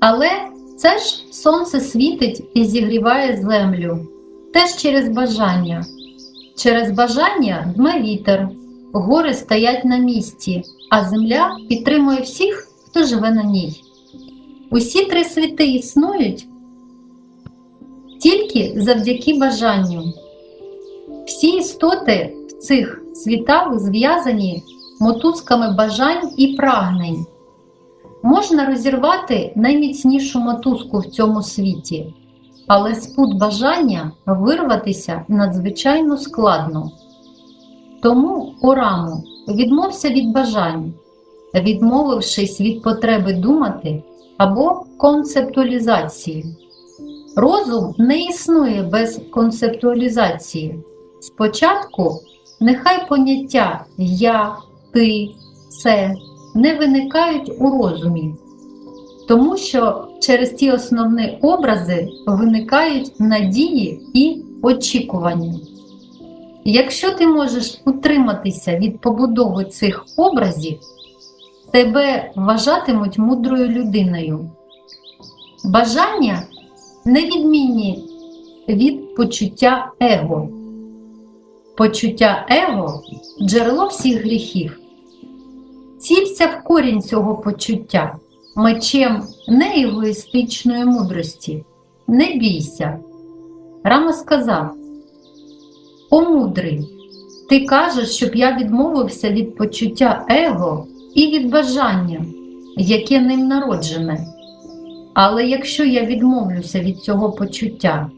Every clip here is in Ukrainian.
Але це ж сонце світить і зігріває землю, теж через бажання. Через бажання дме вітер, гори стоять на місці, а земля підтримує всіх, хто живе на ній. Усі три світи існують тільки завдяки бажанню. Всі істоти в цих світах зв'язані мотузками бажань і прагнень. Можна розірвати найміцнішу мотузку в цьому світі, але з пут бажання вирватися надзвичайно складно. Тому Ораму відмовся від бажань, відмовившись від потреби думати або концептуалізації. Розум не існує без концептуалізації. Спочатку нехай поняття я, ти, це не виникають у розумі, тому що через ті основні образи виникають надії і очікування. Якщо ти можеш утриматися від побудови цих образів, тебе вважатимуть мудрою людиною. Бажання невідмінні від почуття его. Почуття его джерело всіх гріхів. Цілься в корінь цього почуття мечем не егоїстичної мудрості. Не бійся. Рама сказав: О мудрий, ти кажеш, щоб я відмовився від почуття его і від бажання, яке ним народжене. Але якщо я відмовлюся від цього почуття,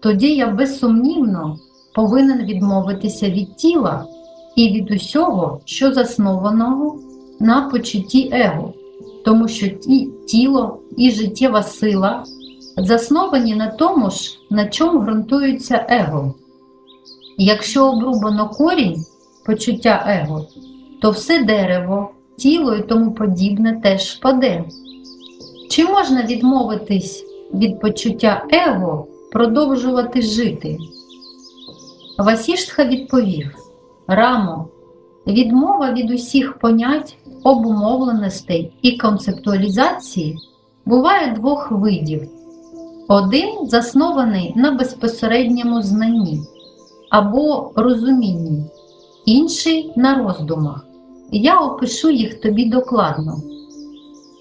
тоді я безсумнівно повинен відмовитися від тіла і від усього, що заснованого на почутті его, тому що ті, тіло і життєва сила засновані на тому ж, на чому ґрунтується его. Якщо обрубано корінь почуття его, то все дерево, тіло і тому подібне теж впаде. Чи можна відмовитись від почуття его, продовжувати жити? Васіштха відповів: Рамо, відмова від усіх понять, обумовленостей і концептуалізації буває двох видів. Один заснований на безпосередньому знанні або розумінні, інший на роздумах. Я опишу їх тобі докладно.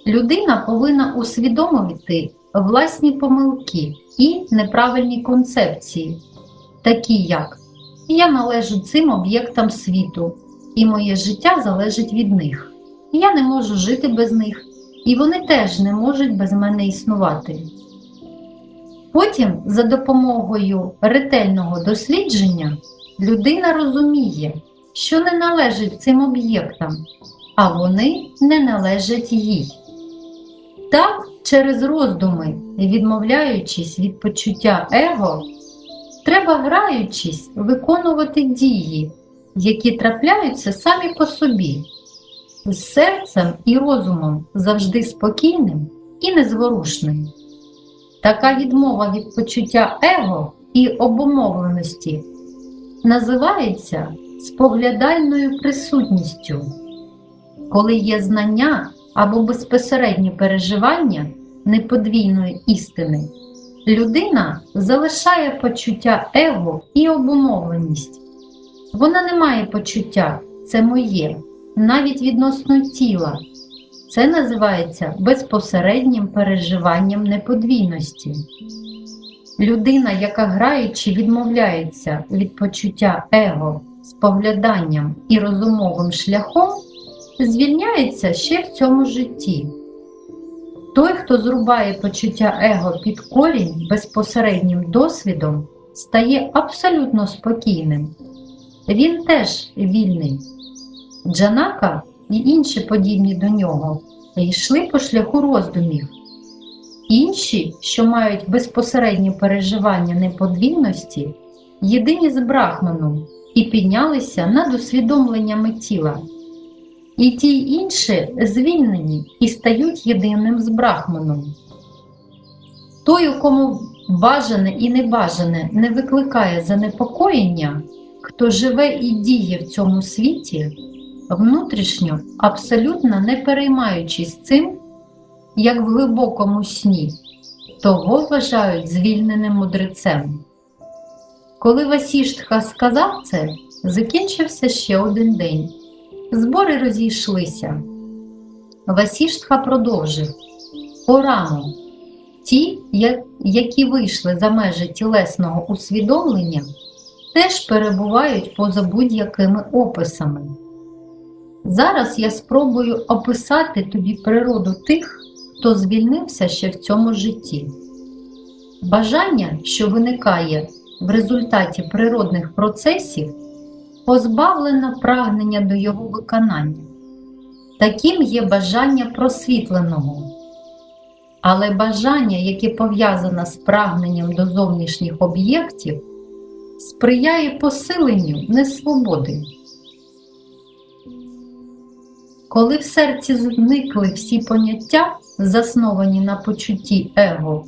Людина повинна усвідомити власні помилки і неправильні концепції, такі як я належу цим об'єктам світу, і моє життя залежить від них. Я не можу жити без них, і вони теж не можуть без мене існувати. Потім, за допомогою ретельного дослідження, людина розуміє, що не належить цим об'єктам, а вони не належать їй. Так, через роздуми, відмовляючись від почуття его, треба граючись виконувати дії, які трапляються самі по собі, з серцем і розумом завжди спокійним і незворушним. Така відмова від почуття его і обумовленості називається споглядальною присутністю, коли є знання або безпосереднє переживання неподвійної істини, людина залишає почуття его і обумовленість. Вона не має почуття це моє, навіть відносно тіла. Це називається безпосереднім переживанням неподвійності. Людина, яка граючи відмовляється від почуття его спогляданням і розумовим шляхом, звільняється ще в цьому житті. Той, хто зрубає почуття его під корінь безпосереднім досвідом, стає абсолютно спокійним. Він теж вільний. Джанака і інші подібні до нього йшли по шляху роздумів. Інші, що мають безпосереднє переживання неподвійності, єдині з брахманом і піднялися над усвідомленнями тіла. І ті інші звільнені і стають єдиним з брахманом. Той, у кому бажане і небажане не викликає занепокоєння, хто живе і діє в цьому світі, внутрішньо, абсолютно не переймаючись цим, як в глибокому сні, того вважають звільненим мудрецем. Коли Васіштха сказав це, закінчився ще один день. Збори розійшлися. Васіштха продовжив Порану. Ті, які вийшли за межі тілесного усвідомлення, теж перебувають поза будь-якими описами. Зараз я спробую описати тобі природу тих, хто звільнився ще в цьому житті. Бажання, що виникає в результаті природних процесів, позбавлено прагнення до його виконання. Таким є бажання просвітленого. Але бажання, яке пов'язане з прагненням до зовнішніх об'єктів, сприяє посиленню несвободи. Коли в серці зникли всі поняття, засновані на почутті его,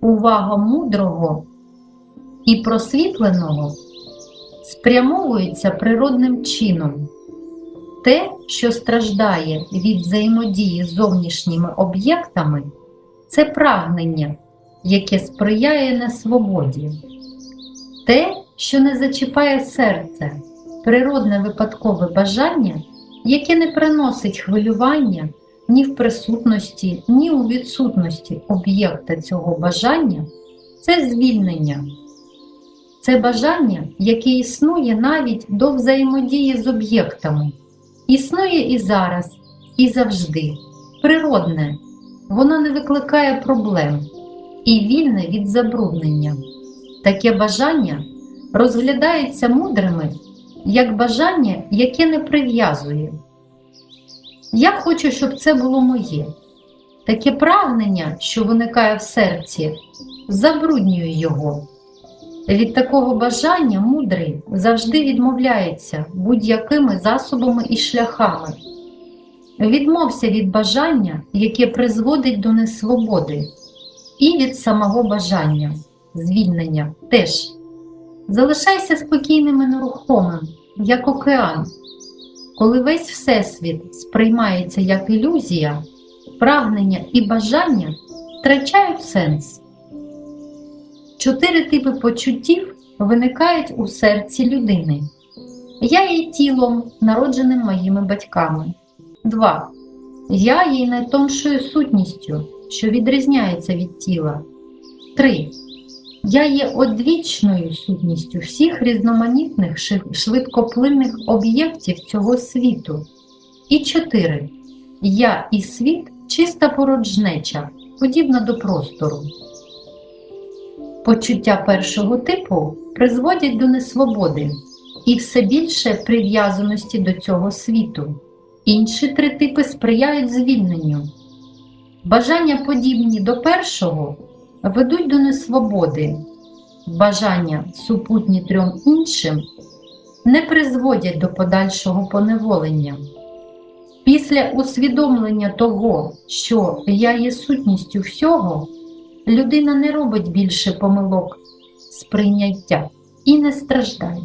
увага мудрого і просвітленого спрямовується природним чином. Те, що страждає від взаємодії з зовнішніми об'єктами, це прагнення, яке сприяє несвободі. Те, що не зачіпає серце, природне випадкове бажання, яке не приносить хвилювання ні в присутності, ні у відсутності об'єкта цього бажання, це звільнення. Це бажання, яке існує навіть до взаємодії з об'єктами, існує і зараз, і завжди, природне, воно не викликає проблем і вільне від забруднення. Таке бажання розглядається мудрими як бажання, яке не прив'язує. Я хочу, щоб це було моє. Таке прагнення, що виникає в серці, забруднює його. Від такого бажання мудрий завжди відмовляється будь-якими засобами і шляхами. Відмовся від бажання, яке призводить до несвободи, і від самого бажання, звільнення теж. Залишайся спокійним і нерухомим, як океан. Коли весь Всесвіт сприймається як ілюзія, прагнення і бажання втрачають сенс. Чотири типи почуттів виникають у серці людини. Я є тілом, народженим моїми батьками. 2. Я є найтоншою сутністю, що відрізняється від тіла. 3. Я є одвічною сутністю всіх різноманітних швидкоплинних об'єктів цього світу. І 4. Я і світ чиста порожнеча, подібна до простору. Почуття першого типу призводять до несвободи і все більше прив'язаності до цього світу. Інші три типи сприяють звільненню. Бажання, подібні до першого, ведуть до несвободи. Бажання, супутні трьом іншим, не призводять до подальшого поневолення. Після усвідомлення того, що я є сутністю всього, людина не робить більше помилок сприйняття і не страждає.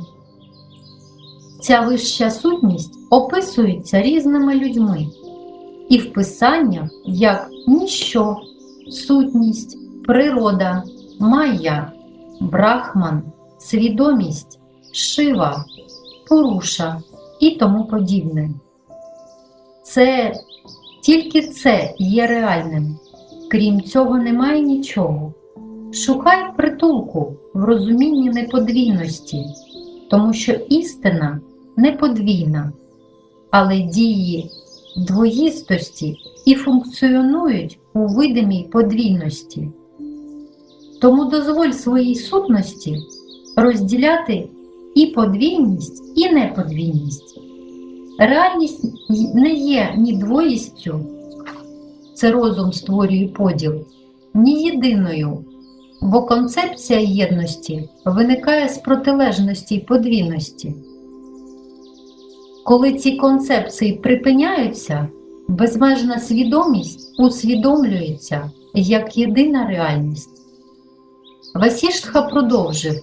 Ця вища сутність описується різними людьми і в писаннях як ніщо, сутність, природа, майя, брахман, свідомість, шива, поруша і тому подібне. Це тільки це є реальним. Крім цього, немає нічого. Шукай притулку в розумінні неподвійності, тому що істина неподвійна, але дії двоїстості і функціонують у видимій подвійності. Тому дозволь своїй сутності розділяти і подвійність, і неподвійність. Реальність не є ні двоїстю, це розум створює поділ, ні єдиною, бо концепція єдності виникає з протилежності й подвійності. Коли ці концепції припиняються, безмежна свідомість усвідомлюється як єдина реальність. Васіштха продовжив,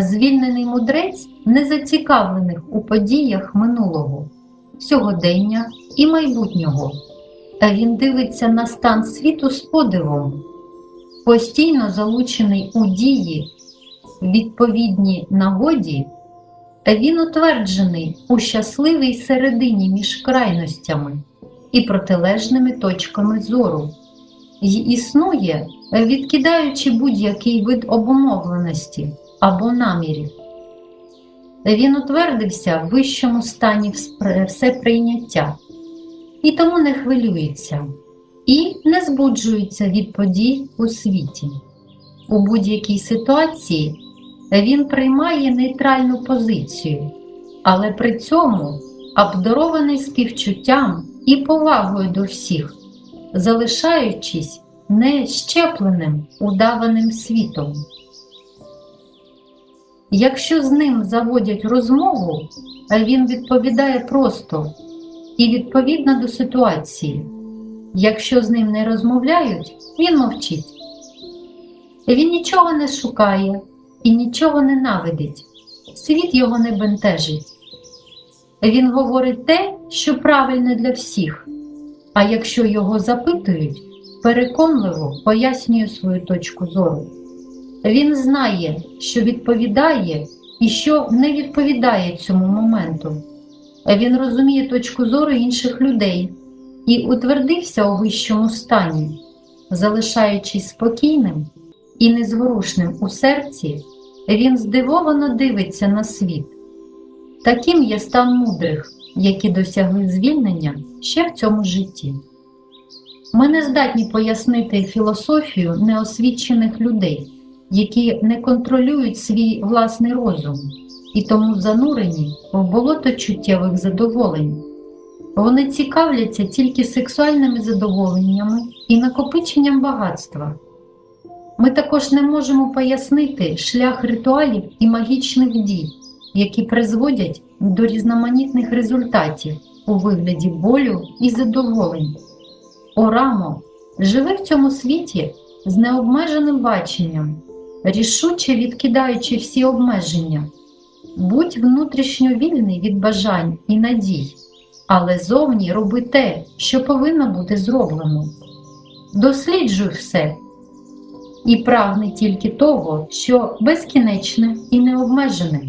звільнений мудрець не зацікавлених у подіях минулого, сьогодення і майбутнього. а він дивиться на стан світу з подивом, постійно залучений у дії, відповідній нагоді, він утверджений у щасливій середині між крайностями і протилежними точками зору, і існує, відкидаючи будь-який вид обумовленості або намірів. Він утвердився в вищому стані всеприйняття і тому не хвилюється і не збуджується від подій у світі. У будь-якій ситуації він приймає нейтральну позицію, але при цьому обдарований співчуттям і повагою до всіх, залишаючись не щепленим удаваним світом. Якщо з ним заводять розмову, він відповідає просто і відповідно до ситуації. Якщо з ним не розмовляють, він мовчить. Він нічого не шукає і нічого ненавидить. Світ його не бентежить. Він говорить те, що правильне для всіх, а якщо його запитують, переконливо пояснює свою точку зору. Він знає, що відповідає і що не відповідає цьому моменту. Він розуміє точку зору інших людей і утвердився у вищому стані, залишаючись спокійним і незворушним у серці, він здивовано дивиться на світ. Таким є стан мудрих, які досягли звільнення ще в цьому житті. Ми не здатні пояснити філософію неосвічених людей, які не контролюють свій власний розум і тому занурені в болото чуттєвих задоволень. Вони цікавляться тільки сексуальними задоволеннями і накопиченням багатства. Ми також не можемо пояснити шлях ритуалів і магічних дій, які призводять до різноманітних результатів у вигляді болю і задоволень. Орамо, живи в цьому світі з необмеженим баченням, рішуче відкидаючи всі обмеження. Будь внутрішньо вільний від бажань і надій, але зовні роби те, що повинно бути зроблено. Досліджуй все і прагни тільки того, що безкінечне і необмежене.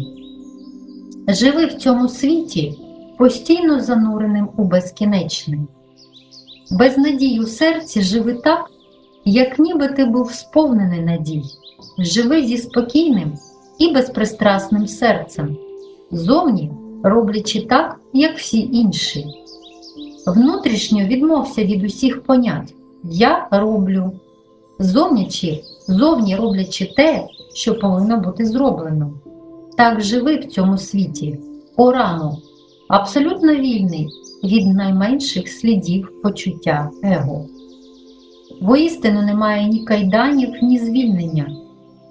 Живи в цьому світі, постійно зануреним у безкінечне. Без надій у серці живи так, як ніби ти був сповнений надій. Живи зі спокійним і безпристрасним серцем, зовні роблячи так, як всі інші. Внутрішньо відмовся від усіх понять Я роблю, зовнічі, зовні роблячи те, що повинно бути зроблено. Так живи в цьому світі, орано, абсолютно вільний від найменших слідів почуття его. Воістину немає ні кайданів, ні звільнення.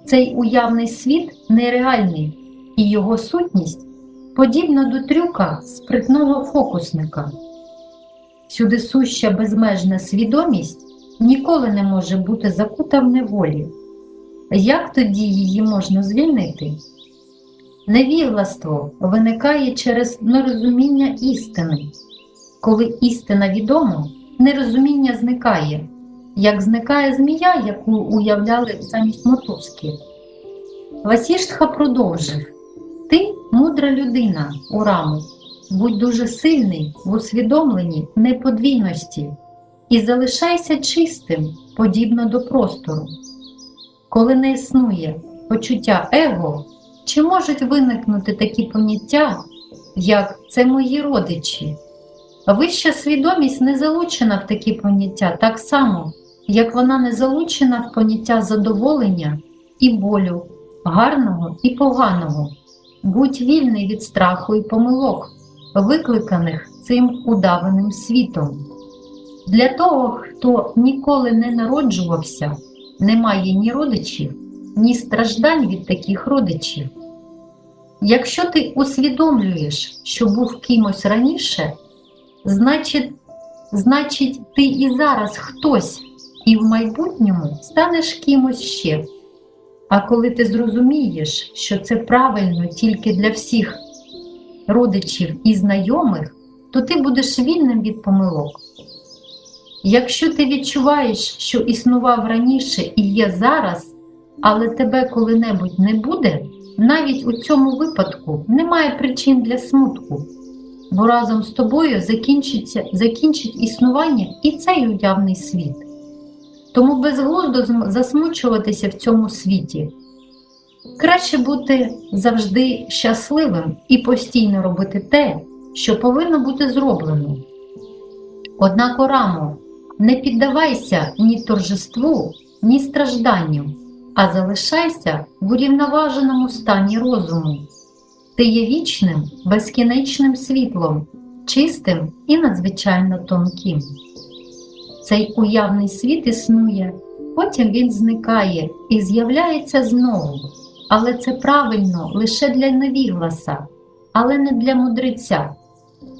Цей уявний світ нереальний, і його сутність подібна до трюка спритного фокусника. Сюди суща безмежна свідомість ніколи не може бути закута в неволі. Як тоді її можна звільнити? Невігластво виникає через нерозуміння істини. Коли істина відома, нерозуміння зникає, як зникає змія, яку уявляли замість мотузки. Васіштха продовжив Ти мудра людина, Ураму, будь дуже сильний в усвідомленні неподвійності і залишайся чистим, подібно до простору. Коли не існує почуття его, чи можуть виникнути такі поняття, як це мої родичі? Вища свідомість не залучена в такі поняття так само, як вона не залучена в поняття задоволення і болю, гарного і поганого. Будь вільний від страху і помилок, викликаних цим удаваним світом. Для того, хто ніколи не народжувався, немає ні родичів, ні страждань від таких родичів. Якщо ти усвідомлюєш, що був кимось раніше, значить, значить ти і зараз хтось, і в майбутньому станеш кимось ще. А коли ти зрозумієш, що це правильно тільки для всіх родичів і знайомих, то ти будеш вільним від помилок. Якщо ти відчуваєш, що існував раніше і є зараз, але тебе коли-небудь не буде, навіть у цьому випадку немає причин для смутку, бо разом з тобою закінчиться, закінчить існування і цей уявний світ. Тому безглуздо засмучуватися в цьому світі. Краще бути завжди щасливим і постійно робити те, що повинно бути зроблено. Однак, Орамо, не піддавайся ні торжеству, ні стражданню, а залишайся в урівноваженому стані розуму. Ти є вічним, безкінечним світлом, чистим і надзвичайно тонким. Цей уявний світ існує, потім він зникає і з'являється знову. Але це правильно лише для невігласа, але не для мудреця.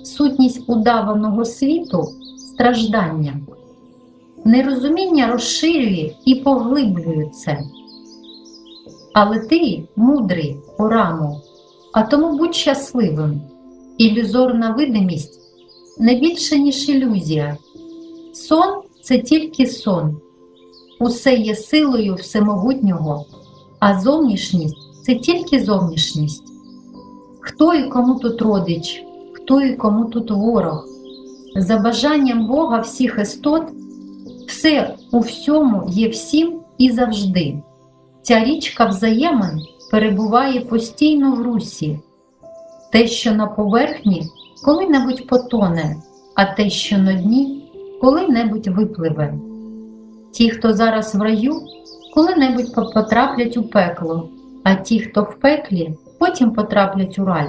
Сутність удаваного світу страждання. Нерозуміння розширює і поглиблює це. Але ти мудрий, Орамо, а тому будь щасливим. Ілюзорна видимість не більше, ніж ілюзія. Сон це тільки сон. Усе є силою всемогутнього, а зовнішність це тільки зовнішність. Хто і кому тут родич, хто і кому тут ворог. За бажанням Бога всіх істот, все у всьому є всім і завжди. Ця річка взаємин перебуває постійно в русі. Те, що на поверхні, коли-небудь потоне, а те, що на дні, коли-небудь випливе. Ті, хто зараз в раю, коли-небудь потраплять у пекло, а ті, хто в пеклі, потім потраплять у рай.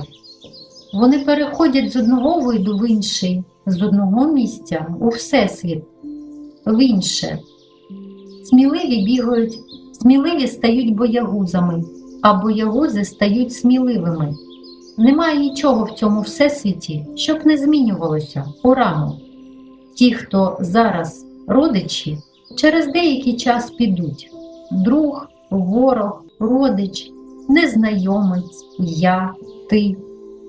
Вони переходять з одного виду в інший, з одного місця у всесвіт, в інше. Сміливі бігають, сміливі стають боягузами, а боягузи стають сміливими. Немає нічого в цьому всесвіті, щоб не змінювалося урану. Ті, хто зараз родичі, через деякий час підуть друг, ворог, родич, незнайомець, я, ти.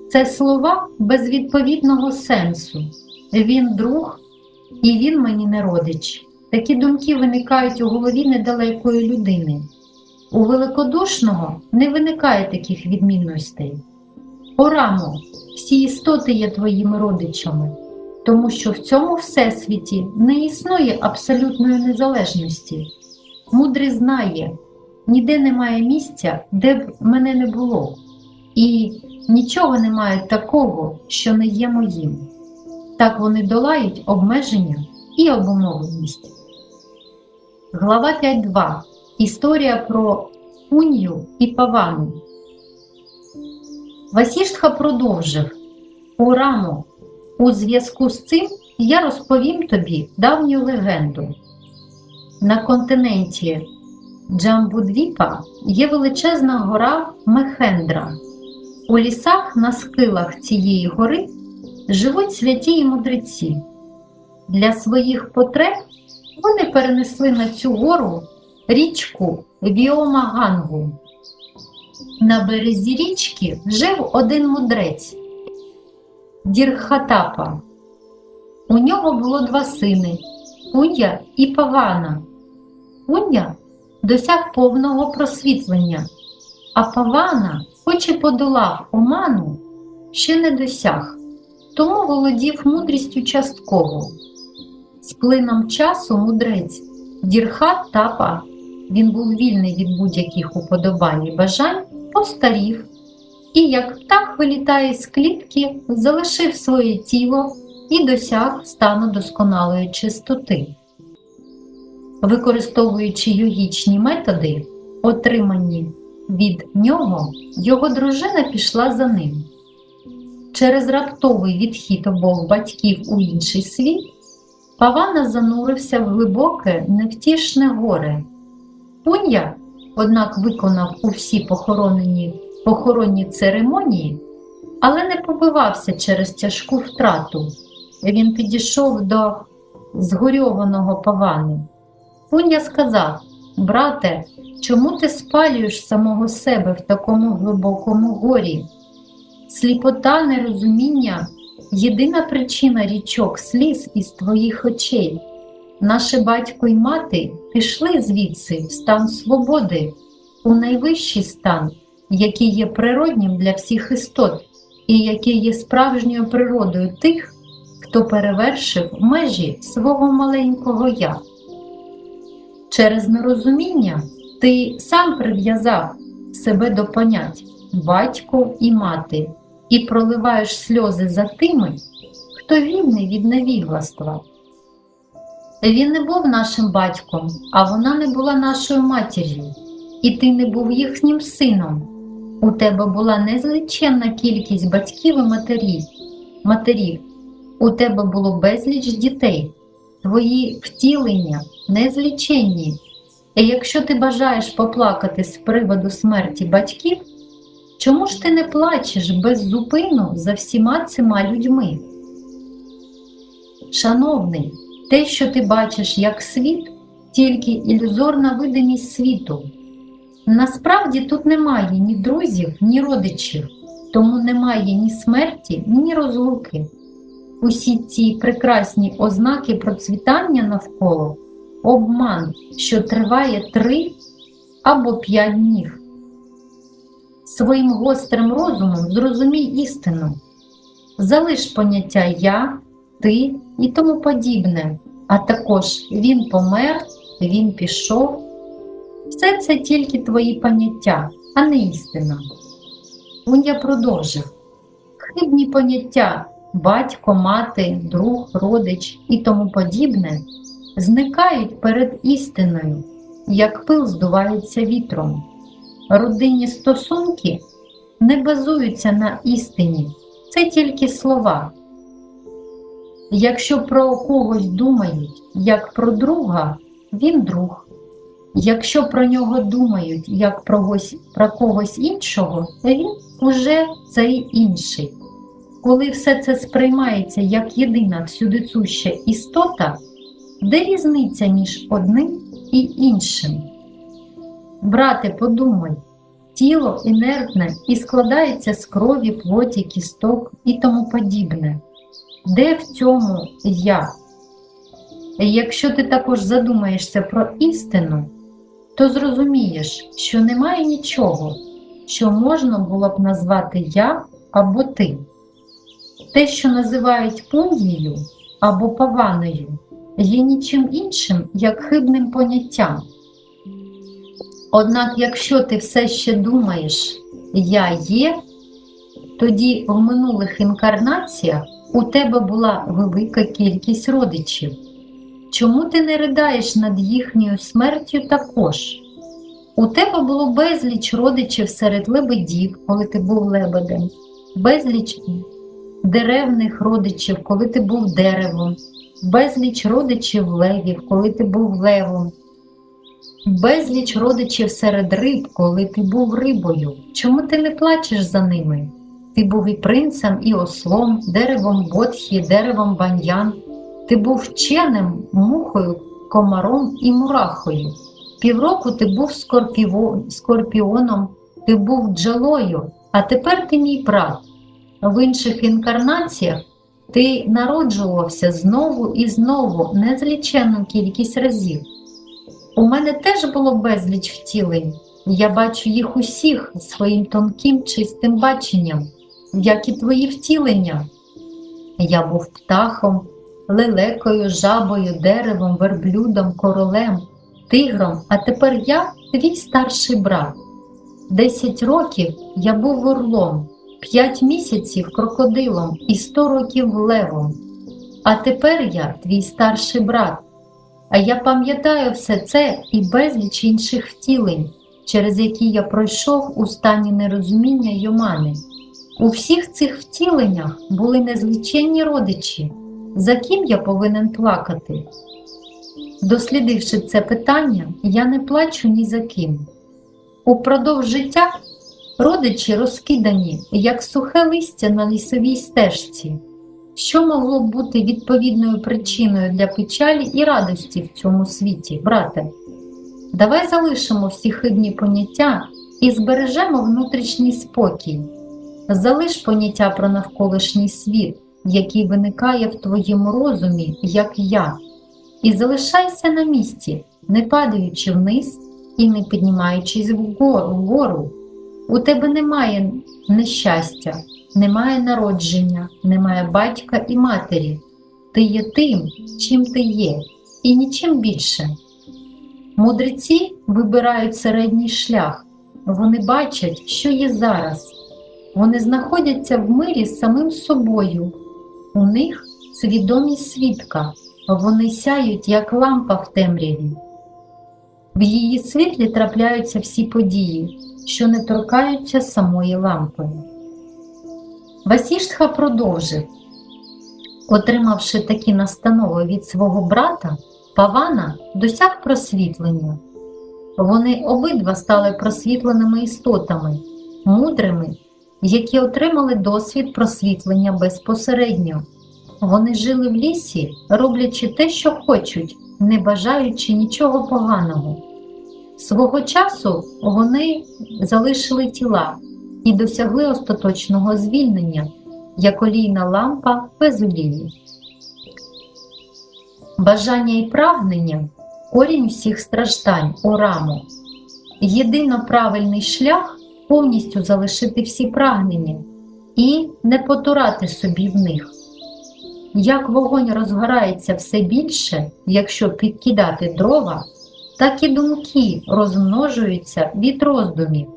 Це слова без відповідного сенсу. Він друг, і він мені не родич. Такі думки виникають у голові недалекої людини. У великодушного не виникає таких відмінностей. Орамо, всі істоти є твоїми родичами, тому що в цьому всесвіті не існує абсолютної незалежності. Мудрий знає, ніде немає місця, де б мене не було, і нічого немає такого, що не є моїм. Так вони долають обмеження і обумовленість. Глава 5.2. Історія про Унью і Павану. Васіштха продовжив Урамо, у зв'язку з цим я розповім тобі давню легенду. На континенті Джамбудвіпа є величезна гора Мехендра. У лісах на схилах цієї гори живуть святі і мудреці. Для своїх потреб вони перенесли на цю гору річку Віомагангу. На березі річки жив один мудрець Дірхатапа. У нього було два сини Уня і Павана. Уня досяг повного просвітлення, а Павана, хоч і подолав оману, ще не досяг, тому володів мудрістю частково. З плином часу мудрець Дірхат Тапа, він був вільний від будь-яких уподобань і бажань, постарів і, як птах вилітає з клітки, залишив своє тіло і досяг стану досконалої чистоти. Використовуючи йогічні методи, отримані від нього, його дружина пішла за ним. Через раптовий відхід обох батьків у інший світ, Павана занурився в глибоке, невтішне горе. Пунья, однак, виконав усі похоронені, похоронні церемонії, але не побивався через тяжку втрату. Він підійшов до згорьованого павану. Пунья сказав: Брате, чому ти спалюєш самого себе в такому глибокому горі? Сліпота нерозуміння єдина причина річок сліз із твоїх очей. Наше батько і мати пішли звідси в стан свободи, у найвищий стан, який є природнім для всіх істот і який є справжньою природою тих, хто перевершив межі свого маленького я. Через нерозуміння ти сам прив'язав себе до понять батько і мати і проливаєш сльози за тими, хто вільний від невігластва. Він не був нашим батьком, а вона не була нашою матір'ю, і ти не був їхнім сином. У тебе була незліченна кількість батьків і матерів. матерів. У тебе було безліч дітей, твої втілення незліченні. І якщо ти бажаєш поплакати з приводу смерті батьків, чому ж ти не плачеш без зупину за всіма цими людьми? Шановний, те, що ти бачиш як світ, тільки ілюзорна видимість світу. Насправді тут немає ні друзів, ні родичів, тому немає ні смерті, ні розлуки. Усі ці прекрасні ознаки процвітання навколо обман, що триває три або п'ять днів. Своїм гострим розумом зрозумій істину, залиш поняття я, ти і тому подібне, а також він помер, він пішов. Все це тільки твої поняття, а не істина. Уня продовжив хибні поняття батько, мати, друг, родич і тому подібне зникають перед істиною, як пил здувається вітром. Родинні стосунки не базуються на істині, це тільки слова. Якщо про когось думають як про друга, він друг. Якщо про нього думають як про когось, про когось іншого, він уже цей інший. Коли все це сприймається як єдина всюдицюща істота, де різниця між одним і іншим? Брате, подумай, тіло інертне і складається з крові, плоті, кісток і тому подібне. Де в цьому я? Якщо ти також задумаєшся про істину, то зрозумієш, що немає нічого, що можна було б назвати я або ти. Те, що називають пундією або паваною, є нічим іншим, як хибним поняттям. Однак, якщо ти все ще думаєш Я є, тоді в минулих інкарнаціях у тебе була велика кількість родичів. Чому ти не ридаєш над їхньою смертю також? У тебе було безліч родичів серед лебедів, коли ти був лебедем, безліч деревних родичів, коли ти був деревом, безліч родичів левів, коли ти був левом, безліч родичів серед риб, коли ти був рибою. Чому ти не плачеш за ними? Ти був і принцем, і ослом, деревом бодхі, деревом баньян. Ти був вченим мухою, комаром і мурахою. Півроку ти був скорпіво... скорпіоном, ти був джалою, а тепер ти мій брат. В інших інкарнаціях ти народжувався знову і знову незліченну кількість разів. У мене теж було безліч втілень, я бачу їх усіх своїм тонким чистим баченням, як і твої втілення. Я був птахом, лелекою, жабою, деревом, верблюдом, королем, тигром, а тепер я твій старший брат. Десять років я був орлом, п'ять місяців крокодилом і сто років левом. А тепер я твій старший брат. А я пам'ятаю все це і безліч інших втілень, через які я пройшов у стані нерозуміння Йомани. У всіх цих втіленнях були незліченні родичі, за ким я повинен плакати. Дослідивши це питання, я не плачу ні за ким. Упродовж життя родичі розкидані, як сухе листя на лісовій стежці, що могло б бути відповідною причиною для печалі і радості в цьому світі, брате. Давай залишимо всі хибні поняття і збережемо внутрішній спокій. Залиш поняття про навколишній світ, який виникає в твоєму розумі, як я. і залишайся на місці, не падаючи вниз і не піднімаючись вгору. У тебе немає нещастя, немає народження, немає батька і матері. Ти є тим, чим ти є, і нічим більше. Мудреці вибирають середній шлях. Вони бачать, що є зараз. Вони знаходяться в мирі з самим собою. У них свідомість свідка. Вони сяють, як лампа в темряві. В її світлі трапляються всі події, що не торкаються самої лампи. Васіштха продовжив. Отримавши такі настанови від свого брата, Павана досяг просвітлення. Вони обидва стали просвітленими істотами, мудрими, які отримали досвід просвітлення безпосередньо. Вони жили в лісі, роблячи те, що хочуть, не бажаючи нічого поганого. Свого часу вони залишили тіла і досягли остаточного звільнення, як олійна лампа без олії. Бажання і прагнення корінь всіх страждань у раму. Єдино правильний шлях повністю залишити всі прагнення і не потурати собі в них. Як вогонь розгорається все більше, якщо підкидати дрова, так і думки розмножуються від роздумів.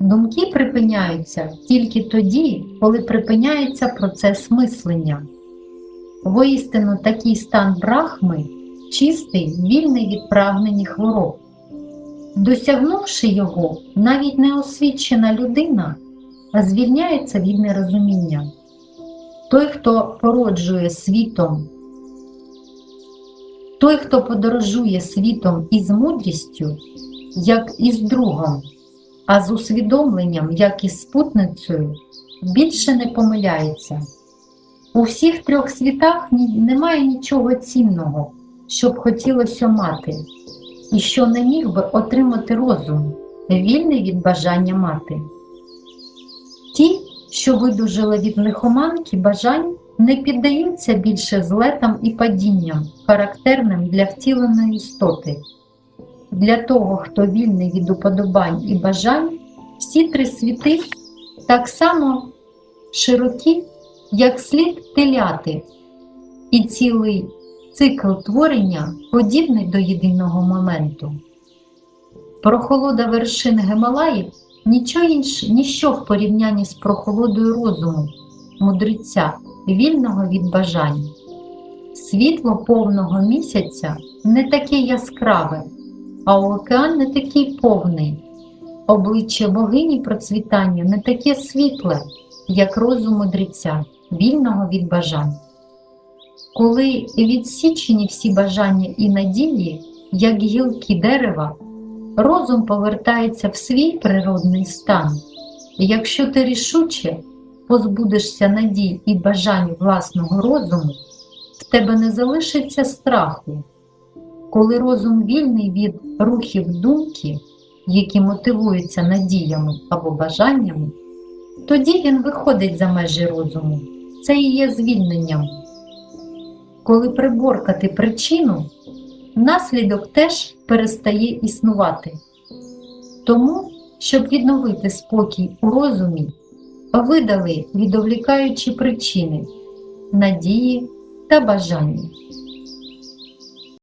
Думки припиняються тільки тоді, коли припиняється процес мислення. Воістину такий стан брахми чистий, вільний від прагнень і хвороб. Досягнувши його, навіть неосвічена людина звільняється від нерозуміння. Той, хто породжує світом, той, хто подорожує світом із мудрістю, як із другом, а з усвідомленням, як із спутницею, більше не помиляється. У всіх трьох світах немає нічого цінного, що б хотілося мати, і що не міг би отримати розум, вільний від бажання мати. Ті, що видужили від лихоманки бажань, не піддаються більше злетам і падінням, характерним для втіленої істоти. Для того, хто вільний від уподобань і бажань, всі три світи так само широкі, як слід теляти, і цілий цикл творення подібний до єдиного моменту. Прохолода вершин Гималаїв нічого інш, ніщо в порівнянні з прохолодою розуму, мудреця, вільного від бажань. Світло повного місяця не таке яскраве, а океан не такий повний. Обличчя богині процвітання не таке світле, як розум мудреця, вільного від бажань. Коли відсічені всі бажання і надії, як гілки дерева, розум повертається в свій природний стан. Якщо ти рішуче позбудешся надій і бажань власного розуму, в тебе не залишиться страху. Коли розум вільний від рухів думки, які мотивуються надіями або бажаннями, тоді він виходить за межі розуму. Це і є звільненням. Коли приборкати причину, наслідок теж перестає існувати. Тому, щоб відновити спокій у розумі, видали відволікаючі причини, надії та бажання.